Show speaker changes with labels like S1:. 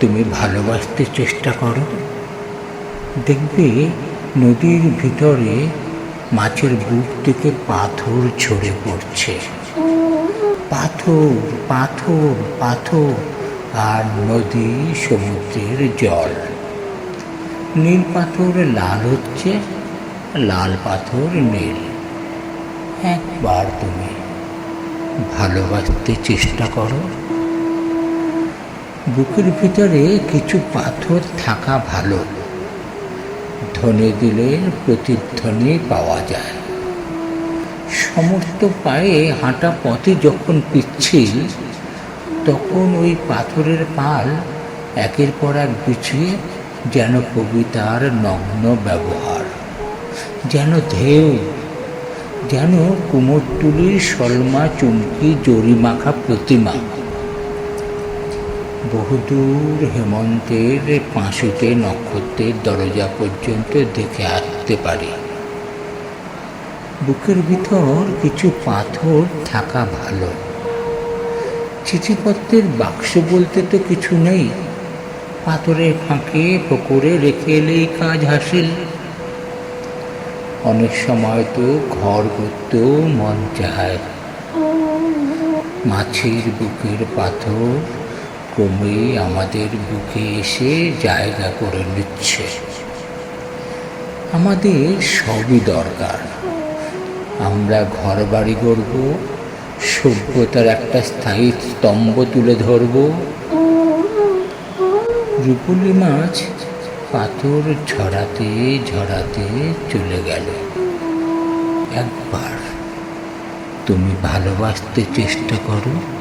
S1: তুমি ভালোবাসতে চেষ্টা করো। দেখবে নদীর ভিতরে মাছের বুক থেকে পাথর ঝরে পড়ছে। পাথর পাথর পাথর আর নদী সমুদ্রের জল। নীল পাথর লাল হচ্ছে, লাল পাথর নীল। একবার তুমি ভালোবাসতে চেষ্টা করো। বুকের ভিতরে কিছু পাথর থাকা ভালো। ধ্বনি দিলে প্রতিধ্বনি পাওয়া যায়। সমস্ত পায়ে হাঁটা পথে যখন পিচ্ছিল, তখন ওই পাথরের পাল একের পর এক বিছিয়ে যেন কবিতার নগ্ন ব্যবহার, যেন ঢেউ, যেন কুমোরটুলির সলমা চুমকি জরিমাখা প্রতিমা। বহুদূর হেমন্তের পাঁশুতে নক্ষত্রের দরজা পর্যন্ত দেখে আসতে পারি। বুকের ভিতর কিছু পাথর থাকা ভালো। চিঠিপত্রের বাক্স বলতে তো কিছু নেই। পাথরের ফাঁকে পুকুরে রেখে এলেই কাজ হাসিল। অনেক সময় তো ঘর করতেও মন চায়। মাছের বুকের পাথর ক্রমেই আমাদের বুকে এসে জায়গা করে নিচ্ছে। আমাদের সবই দরকার। আমরা ঘর বাড়ি গড়ব, সভ্যতার একটা স্থায়ী স্তম্ভ তুলে ধরব। রূপলি মাছ পাথর ঝরাতে ঝরাতে চলে গেল। একবার তুমি ভালোবাসতে চেষ্টা করো।